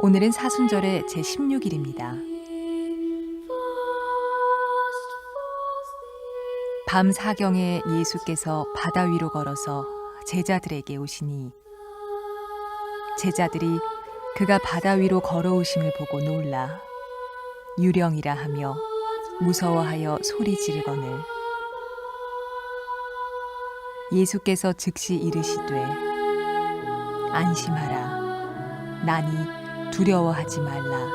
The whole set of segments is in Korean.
오늘은 사순절의 제16일입니다. 밤 사경에 예수께서 바다 위로 걸어서 제자들에게 오시니 제자들이 그가 바다 위로 걸어오심을 보고 놀라 유령이라 하며 무서워하여 소리 지르거늘 예수께서 즉시 이르시되 안심하라 나니 두려워하지 말라.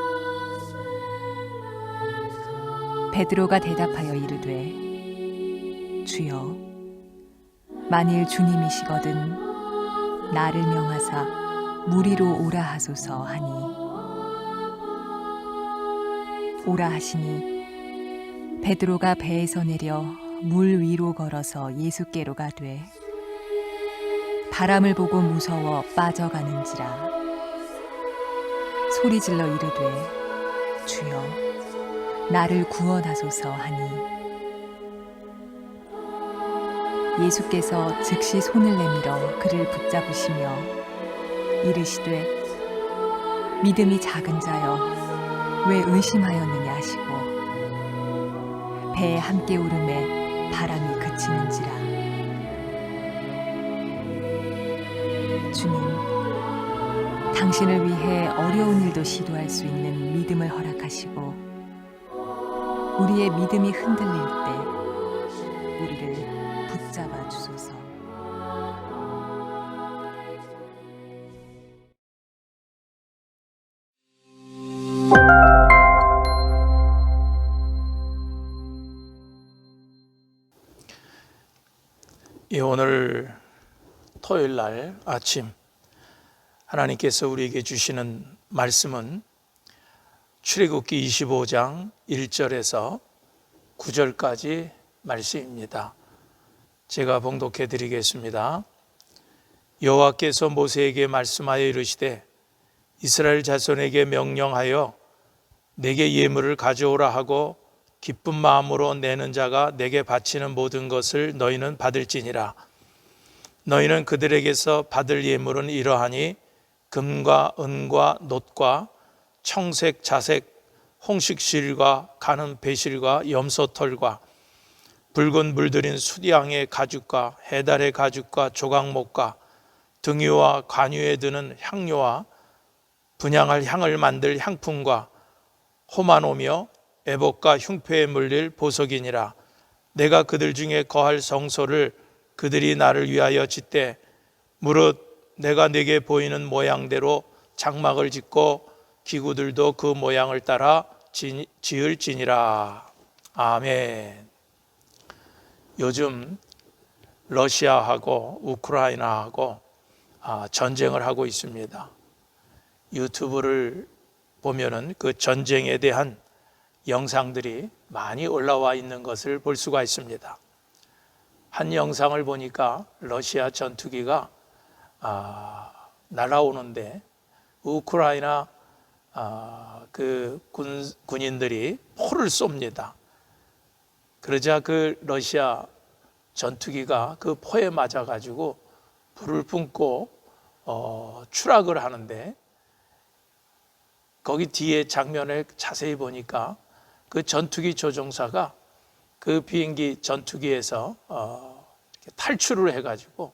베드로가 대답하여 이르되 주여 만일 주님이시거든 나를 명하사 무리로 오라 하소서 하니. 오라 하시니 베드로가 배에서 내려 물 위로 걸어서 예수께로 가되 바람을 보고 무서워 빠져가는지라 소리질러 이르되 주여 나를 구원하소서 하니. 예수께서 즉시 손을 내밀어 그를 붙잡으시며 이르시되 믿음이 작은 자여 왜 의심하였느냐 하시고 배에 함께 오름에 바람이 그치는지라 당신을 위해 어려운 일도 시도할 수 있는 믿음을 허락하시고 우리의 믿음이 흔들릴 때 우리를 붙잡아 주소서. 예, 오늘 토요일 날 아침 하나님께서 우리에게 주시는 말씀은 출애굽기 25장 1절에서 9절까지 말씀입니다. 제가 봉독해 드리겠습니다. 여호와께서 모세에게 말씀하여 이르시되 이스라엘 자손에게 명령하여 내게 예물을 가져오라 하고 기쁜 마음으로 내는 자가 내게 바치는 모든 것을 너희는 받을지니라. 너희는 그들에게서 받을 예물은 이러하니 금과 은과 놋과 청색, 자색, 홍식실과 가는 배실과 염소털과 붉은 물들인 수디양의 가죽과 해달의 가죽과 조각목과 등유와 관유에 드는 향료와 분양할 향을 만들 향품과 호만오며 애복과 흉패에 물릴 보석이니라. 내가 그들 중에 거할 성소를 그들이 나를 위하여 짓되 무릇 내가 내게 보이는 모양대로 장막을 짓고 기구들도 그 모양을 따라 지- 지을지니라. 아멘. 요즘 러시아하고 우크라이나하고 아, 전쟁을 하고 있습니다. 유튜브를 보면은 그 전쟁에 대한 영상들이 많이 올라와 있는 것을 볼 수가 있습니다. 한 영상을 보니까 러시아 전투기가 아, 날아오는데 우크라이나 아, 그 군, 군인들이 포를 쏩니다. 그러자 그 러시아 전투기가 그 포에 맞아 가지고 불을 뿜고 어, 추락을 하는데 거기 뒤에 장면을 자세히 보니까 그 전투기 조종사가 그 비행기 전투기에서 어, 탈출을 해가지고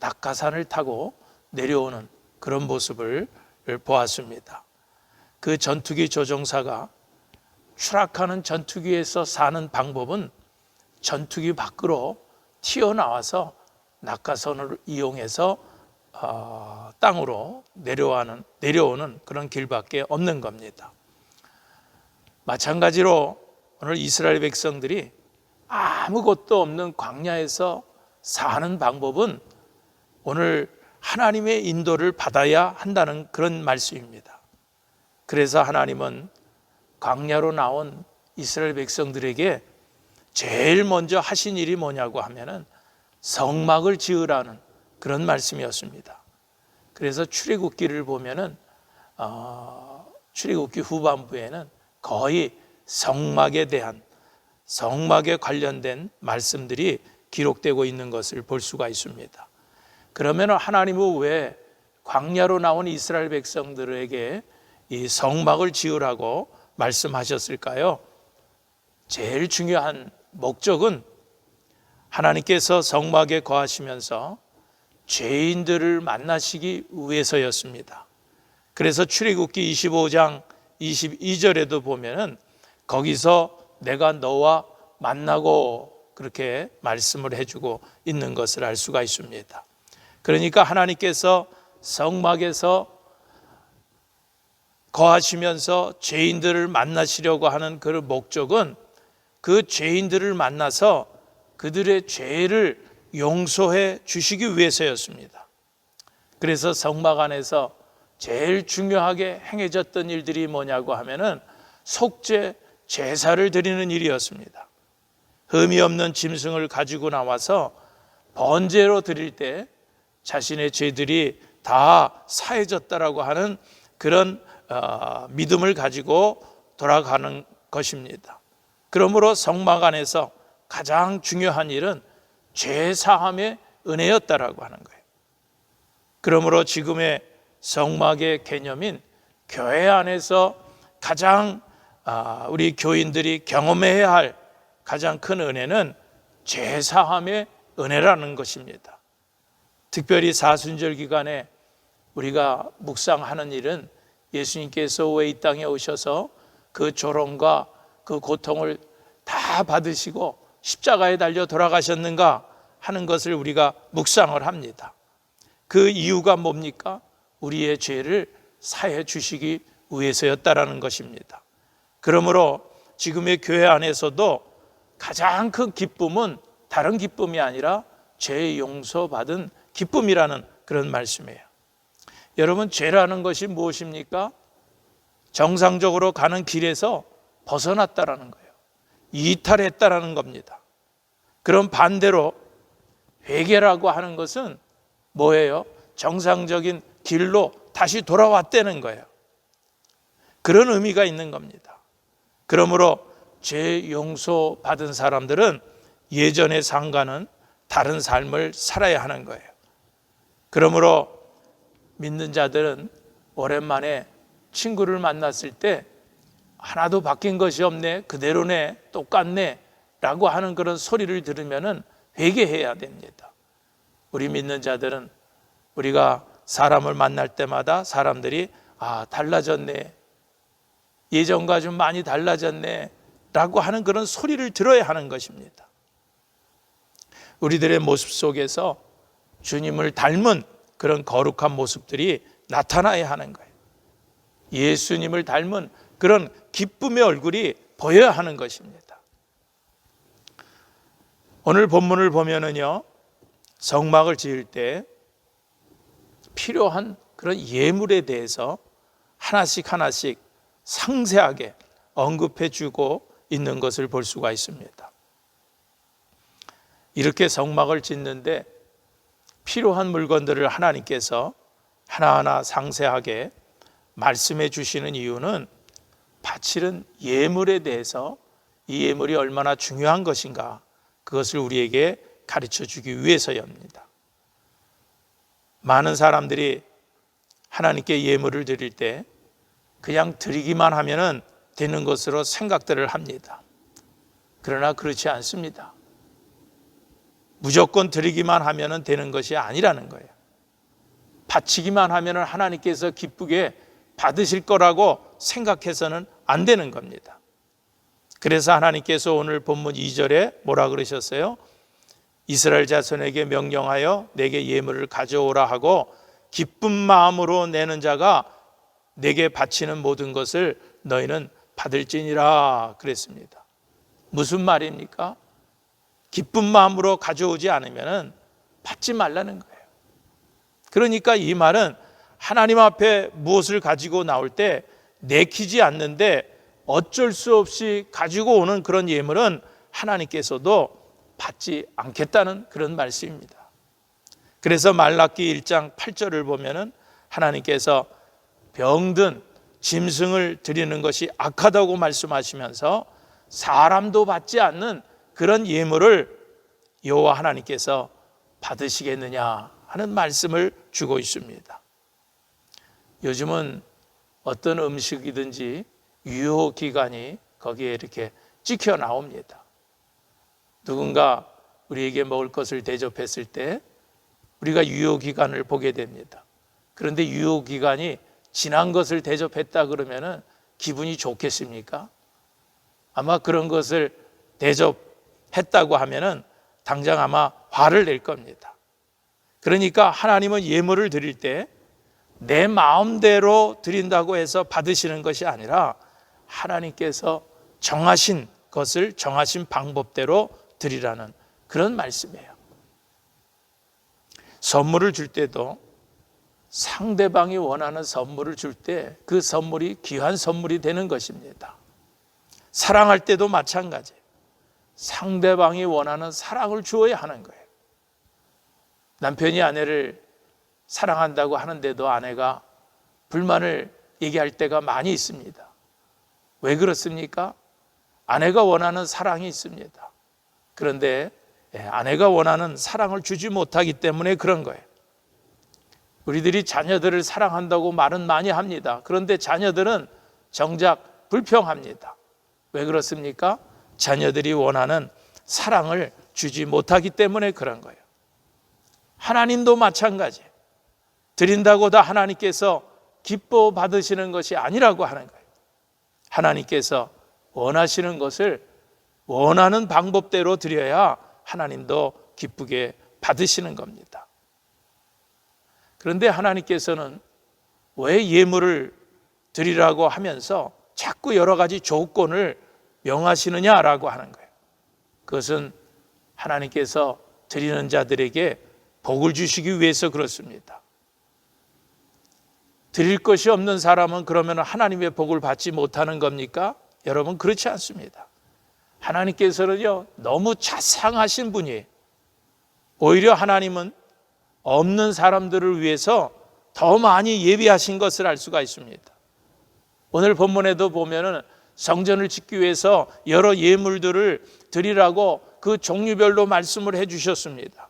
낙하산을 타고 내려오는 그런 모습을 보았습니다. 그 전투기 조종사가 추락하는 전투기에서 사는 방법은 전투기 밖으로 튀어나와서 낙하선을 이용해서 어, 땅으로 내려와는 내려오는 그런 길밖에 없는 겁니다. 마찬가지로 오늘 이스라엘 백성들이 아무것도 없는 광야에서 사는 방법은 오늘 하나님의 인도를 받아야 한다는 그런 말씀입니다. 그래서 하나님은 광야로 나온 이스라엘 백성들에게 제일 먼저 하신 일이 뭐냐고 하면은 성막을 지으라는 그런 말씀이었습니다. 그래서 출애굽기를 보면은 어, 출애굽기 후반부에는 거의 성막에 대한 성막에 관련된 말씀들이 기록되고 있는 것을 볼 수가 있습니다. 그러면 하나님은 왜 광야로 나온 이스라엘 백성들에게 이 성막을 지으라고 말씀하셨을까요? 제일 중요한 목적은 하나님께서 성막에 거하시면서 죄인들을 만나시기 위해서였습니다. 그래서 출애굽기 25장 22절에도 보면은 거기서 내가 너와 만나고 그렇게 말씀을 해주고 있는 것을 알 수가 있습니다. 그러니까 하나님께서 성막에서 거하시면서 죄인들을 만나시려고 하는 그 목적은 그 죄인들을 만나서 그들의 죄를 용서해 주시기 위해서였습니다. 그래서 성막 안에서 제일 중요하게 행해졌던 일들이 뭐냐고 하면은 속죄 제사를 드리는 일이었습니다. 흠이 없는 짐승을 가지고 나와서 번제로 드릴 때 자신의 죄들이 다 사해졌다라고 하는 그런 어, 믿음을 가지고 돌아가는 것입니다. 그러므로 성막 안에서 가장 중요한 일은 죄 사함의 은혜였다라고 하는 거예요. 그러므로 지금의 성막의 개념인 교회 안에서 가장 아, 우리 교인들이 경험해야 할 가장 큰 은혜는 죄 사함의 은혜라는 것입니다. 특별히 사순절 기간에 우리가 묵상하는 일은 예수님께서 왜 이 땅에 오셔서 그 조롱과 그 고통을 다 받으시고 십자가에 달려 돌아가셨는가 하는 것을 우리가 묵상을 합니다. 그 이유가 뭡니까? 우리의 죄를 사해 주시기 위해서였다라는 것입니다. 그러므로 지금의 교회 안에서도 가장 큰 기쁨은 다른 기쁨이 아니라 죄 용서받은 기쁨이라는 그런 말씀이에요. 여러분, 죄라는 것이 무엇입니까? 정상적으로 가는 길에서 벗어났다라는 거예요. 이탈했다라는 겁니다. 그럼 반대로 회개라고 하는 것은 뭐예요? 정상적인 길로 다시 돌아왔다는 거예요. 그런 의미가 있는 겁니다. 그러므로 죄 용서 받은 사람들은 예전의 상과는 다른 삶을 살아야 하는 거예요. 그러므로 믿는 자들은 오랜만에 친구를 만났을 때 하나도 바뀐 것이 없네, 그대로네, 똑같네, 라고 하는 그런 소리를 들으면은 회개해야 됩니다. 우리 믿는 자들은 우리가 사람을 만날 때마다 사람들이 아, 달라졌네. 예전과 좀 많이 달라졌네. 라고 하는 그런 소리를 들어야 하는 것입니다. 우리들의 모습 속에서 주님을 닮은 그런 거룩한 모습들이 나타나야 하는 거예요. 예수님을 닮은 그런 기쁨의 얼굴이 보여야 하는 것입니다. 오늘 본문을 보면은요, 성막을 지을 때 필요한 그런 예물에 대해서 하나씩 하나씩 상세하게 언급해 주고 있는 것을 볼 수가 있습니다. 이렇게 성막을 짓는데 필요한 물건들을 하나님께서 하나하나 상세하게 말씀해 주시는 이유는 바치는 예물에 대해서 이 예물이 얼마나 중요한 것인가 그것을 우리에게 가르쳐 주기 위해서입니다. 많은 사람들이 하나님께 예물을 드릴 때 그냥 드리기만 하면은 되는 것으로 생각들을 합니다. 그러나 그렇지 않습니다. 무조건 드리기만 하면은 되는 것이 아니라는 거예요. 바치기만 하면은 하나님께서 기쁘게 받으실 거라고 생각해서는 안 되는 겁니다. 그래서 하나님께서 오늘 본문 2절에 뭐라 그러셨어요? 이스라엘 자손에게 명령하여 내게 예물을 가져오라 하고 기쁜 마음으로 내는 자가 내게 바치는 모든 것을 너희는 받을지니라 그랬습니다. 무슨 말입니까? 기쁜 마음으로 가져오지 않으면 받지 말라는 거예요. 그러니까 이 말은 하나님 앞에 무엇을 가지고 나올 때 내키지 않는데 어쩔 수 없이 가지고 오는 그런 예물은 하나님께서도 받지 않겠다는 그런 말씀입니다. 그래서 말라기 1장 8절을 보면은 하나님께서 병든 짐승을 드리는 것이 악하다고 말씀하시면서 사람도 받지 않는 그런 예물을 여호와 하나님께서 받으시겠느냐 하는 말씀을 주고 있습니다. 요즘은 어떤 음식이든지 유효 기간이 거기에 이렇게 찍혀 나옵니다. 누군가 우리에게 먹을 것을 대접했을 때 우리가 유효 기간을 보게 됩니다. 그런데 유효 기간이 지난 것을 대접했다 그러면은 기분이 좋겠습니까? 아마 그런 것을 대접 했다고 하면은 당장 아마 화를 낼 겁니다. 그러니까 하나님은 예물을 드릴 때 내 마음대로 드린다고 해서 받으시는 것이 아니라 하나님께서 정하신 것을 정하신 방법대로 드리라는 그런 말씀이에요. 선물을 줄 때도 상대방이 원하는 선물을 줄 때 그 선물이 귀한 선물이 되는 것입니다. 사랑할 때도 마찬가지. 상대방이 원하는 사랑을 주어야 하는 거예요. 남편이 아내를 사랑한다고 하는데도 아내가 불만을 얘기할 때가 많이 있습니다. 왜 그렇습니까? 아내가 원하는 사랑이 있습니다. 그런데 예, 아내가 원하는 사랑을 주지 못하기 때문에 그런 거예요. 우리들이 자녀들을 사랑한다고 말은 많이 합니다. 그런데 자녀들은 정작 불평합니다. 왜 그렇습니까? 자녀들이 원하는 사랑을 주지 못하기 때문에 그런 거예요. 하나님도 마찬가지. 드린다고 다 하나님께서 기뻐 받으시는 것이 아니라고 하는 거예요. 하나님께서 원하시는 것을 원하는 방법대로 드려야 하나님도 기쁘게 받으시는 겁니다. 그런데 하나님께서는 왜 예물을 드리라고 하면서 자꾸 여러 가지 조건을 명하시느냐라고 하는 거예요. 그것은 하나님께서 드리는 자들에게 복을 주시기 위해서 그렇습니다. 드릴 것이 없는 사람은 그러면 하나님의 복을 받지 못하는 겁니까? 여러분 그렇지 않습니다. 하나님께서는요 너무 자상하신 분이에요. 오히려 하나님은 없는 사람들을 위해서 더 많이 예비하신 것을 알 수가 있습니다. 오늘 본문에도 보면은 성전을 짓기 위해서 여러 예물들을 드리라고 그 종류별로 말씀을 해 주셨습니다.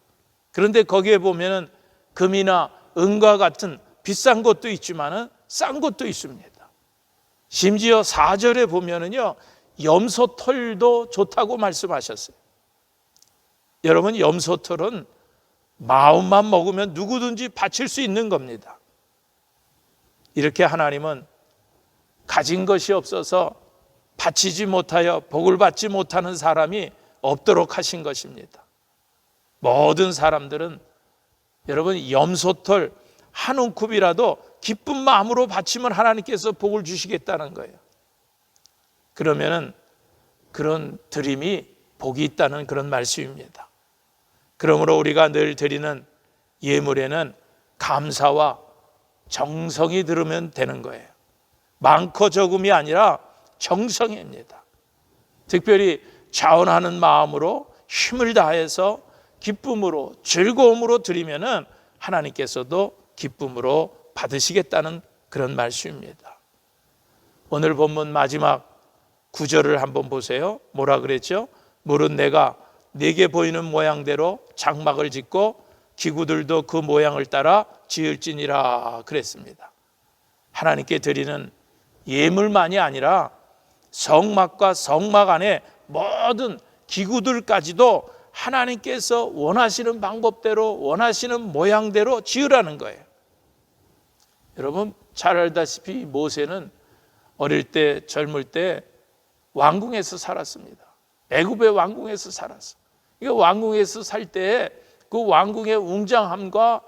그런데 거기에 보면은 금이나 은과 같은 비싼 것도 있지만은 싼 것도 있습니다. 심지어 4절에 보면은요, 염소 털도 좋다고 말씀하셨어요. 여러분, 염소 털은 마음만 먹으면 누구든지 바칠 수 있는 겁니다. 이렇게 하나님은 가진 것이 없어서 바치지 못하여 복을 받지 못하는 사람이 없도록 하신 것입니다. 모든 사람들은 여러분 염소털 한 움큼이라도 기쁜 마음으로 바치면 하나님께서 복을 주시겠다는 거예요. 그러면은 그런 드림이 복이 있다는 그런 말씀입니다. 그러므로 우리가 늘 드리는 예물에는 감사와 정성이 들으면 되는 거예요. 많고 적음이 아니라 정성입니다. 특별히 자원하는 마음으로 힘을 다해서 기쁨으로 즐거움으로 드리면은 하나님께서도 기쁨으로 받으시겠다는 그런 말씀입니다. 오늘 본문 마지막 구절을 한번 보세요. 뭐라 그랬죠? 물은 내가 내게 보이는 모양대로 장막을 짓고 기구들도 그 모양을 따라 지을지니라 그랬습니다. 하나님께 드리는 예물만이 아니라 성막과 성막 안에 모든 기구들까지도 하나님께서 원하시는 방법대로 원하시는 모양대로 지으라는 거예요. 여러분 잘 알다시피 모세는 어릴 때 젊을 때 왕궁에서 살았습니다. 애굽의 왕궁에서 살았어. 이거 왕궁에서 살 때 그 왕궁의 웅장함과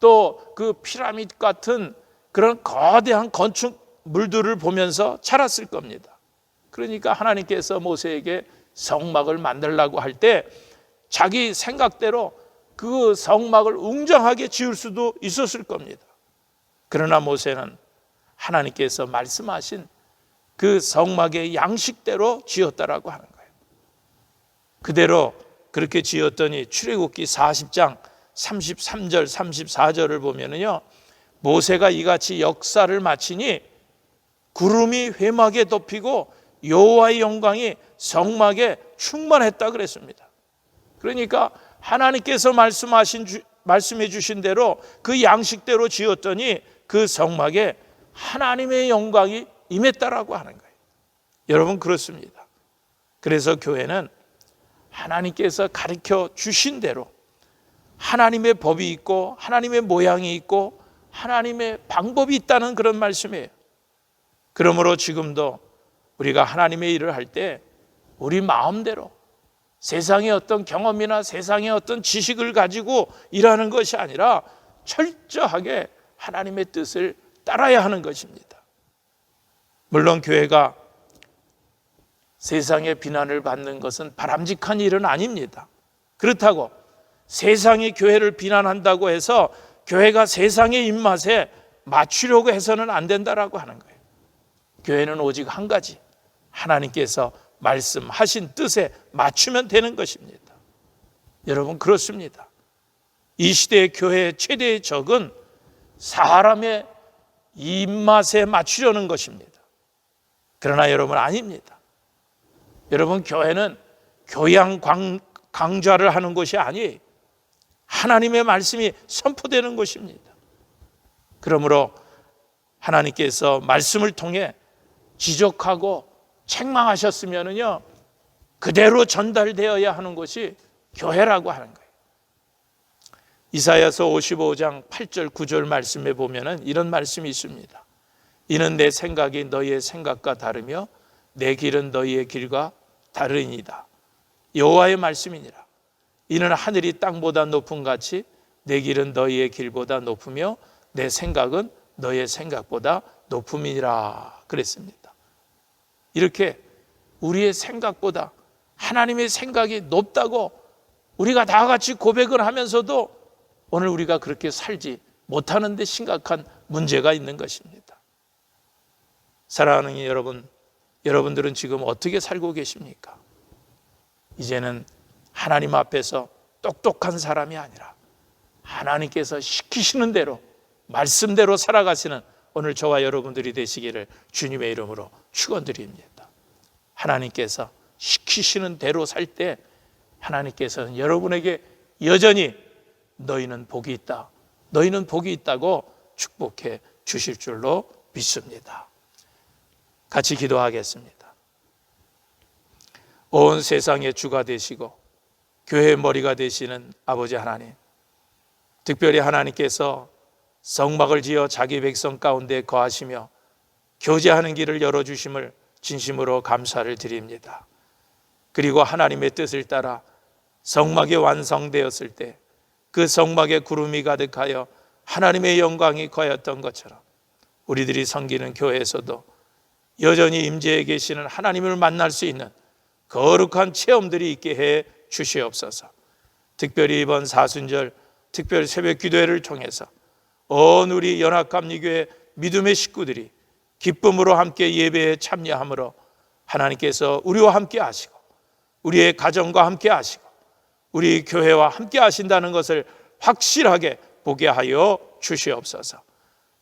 또 그 피라미드 같은 그런 거대한 건축물들을 보면서 자랐을 겁니다. 그러니까 하나님께서 모세에게 성막을 만들라고 할 때 자기 생각대로 그 성막을 웅장하게 지을 수도 있었을 겁니다. 그러나 모세는 하나님께서 말씀하신 그 성막의 양식대로 지었다라고 하는 거예요. 그대로 그렇게 지었더니 출애굽기 40장 33절 34절을 보면은요. 모세가 이같이 역사를 마치니 구름이 회막에 덮이고 여호와의 영광이 성막에 충만했다 그랬습니다. 그러니까 하나님께서 말씀하신 주, 말씀해 주신 대로 그 양식대로 지었더니 그 성막에 하나님의 영광이 임했다라고 하는 거예요. 여러분 그렇습니다. 그래서 교회는 하나님께서 가르쳐 주신 대로 하나님의 법이 있고 하나님의 모양이 있고 하나님의 방법이 있다는 그런 말씀이에요. 그러므로 지금도 우리가 하나님의 일을 할 때 우리 마음대로 세상의 어떤 경험이나 세상의 어떤 지식을 가지고 일하는 것이 아니라 철저하게 하나님의 뜻을 따라야 하는 것입니다. 물론 교회가 세상의 비난을 받는 것은 바람직한 일은 아닙니다. 그렇다고 세상이 교회를 비난한다고 해서 교회가 세상의 입맛에 맞추려고 해서는 안 된다라고 하는 거예요. 교회는 오직 한 가지 하나님께서 말씀하신 뜻에 맞추면 되는 것입니다. 여러분 그렇습니다. 이 시대의 교회의 최대의 적은 사람의 입맛에 맞추려는 것입니다. 그러나 여러분 아닙니다. 여러분 교회는 교양 광, 강좌를 하는 것이 아니에요. 하나님의 말씀이 선포되는 것입니다. 그러므로 하나님께서 말씀을 통해 지적하고 책망하셨으면은요 그대로 전달되어야 하는 것이 교회라고 하는 거예요. 이사야서 55장 8절 9절 말씀에 보면은 이런 말씀이 있습니다. 이는 내 생각이 너희의 생각과 다르며 내 길은 너희의 길과 다르니이다. 여호와의 말씀이니라. 이는 하늘이 땅보다 높은 같이 내 길은 너희의 길보다 높으며 내 생각은 너희의 생각보다 높음이니라 그랬습니다. 이렇게 우리의 생각보다 하나님의 생각이 높다고 우리가 다 같이 고백을 하면서도 오늘 우리가 그렇게 살지 못하는 데 심각한 문제가 있는 것입니다. 사랑하는 여러분, 여러분들은 지금 어떻게 살고 계십니까? 이제는 하나님 앞에서 똑똑한 사람이 아니라 하나님께서 시키시는 대로 말씀대로 살아가시는 오늘 저와 여러분들이 되시기를 주님의 이름으로 축원드립니다. 하나님께서 시키시는 대로 살 때 하나님께서는 여러분에게 여전히 너희는 복이 있다. 너희는 복이 있다고 축복해 주실 줄로 믿습니다. 같이 기도하겠습니다. 온 세상의 주가 되시고 교회의 머리가 되시는 아버지 하나님. 특별히 하나님께서 성막을 지어 자기 백성 가운데 거하시며 교제하는 길을 열어주심을 진심으로 감사를 드립니다. 그리고 하나님의 뜻을 따라 성막이 완성되었을 때 그 성막에 구름이 가득하여 하나님의 영광이 거였던 것처럼 우리들이 섬기는 교회에서도 여전히 임재해 계시는 하나님을 만날 수 있는 거룩한 체험들이 있게 해 주시옵소서. 특별히 이번 사순절 특별 새벽 기도회를 통해서 온 우리 연합감리교회 믿음의 식구들이 기쁨으로 함께 예배에 참여함으로 하나님께서 우리와 함께 하시고 우리의 가정과 함께 하시고 우리 교회와 함께 하신다는 것을 확실하게 보게 하여 주시옵소서.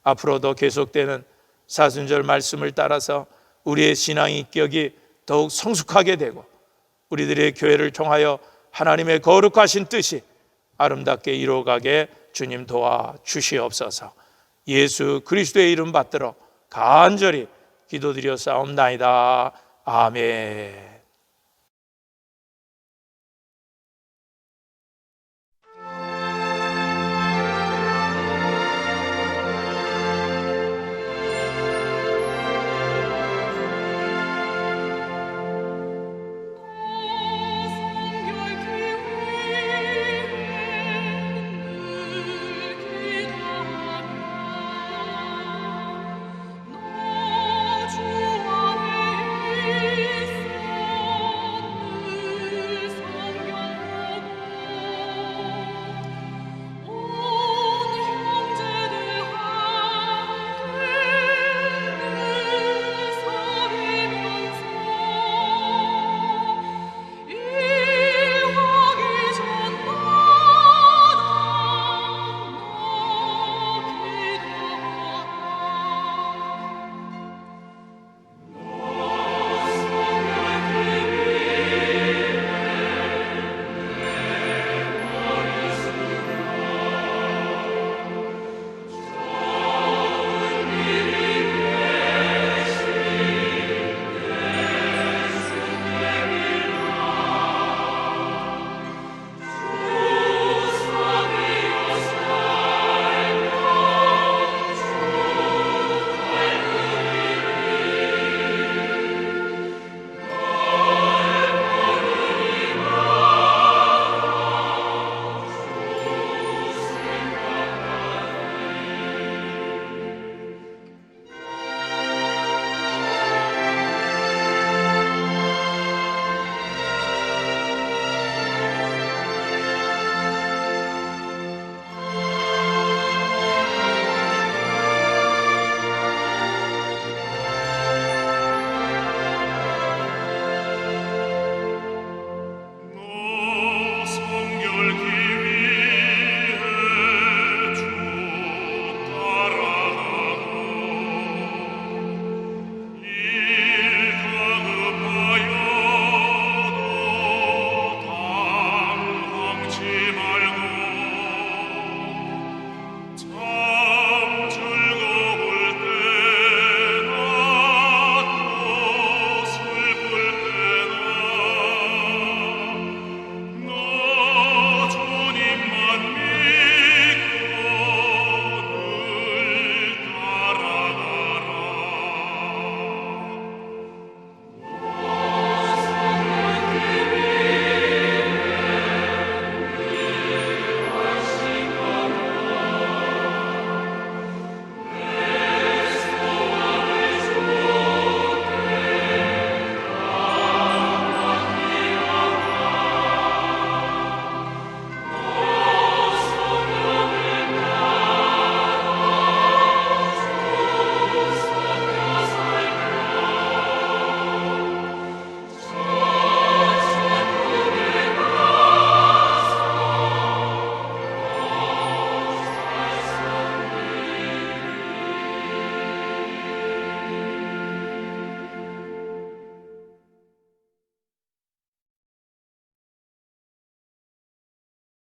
앞으로도 계속되는 사순절 말씀을 따라서 우리의 신앙 인격이 더욱 성숙하게 되고 우리들의 교회를 통하여 하나님의 거룩하신 뜻이 아름답게 이루어가게 주님 도와 주시옵소서. 예수 그리스도의 이름 받들어 간절히 기도드려 싸움나이다. 아멘.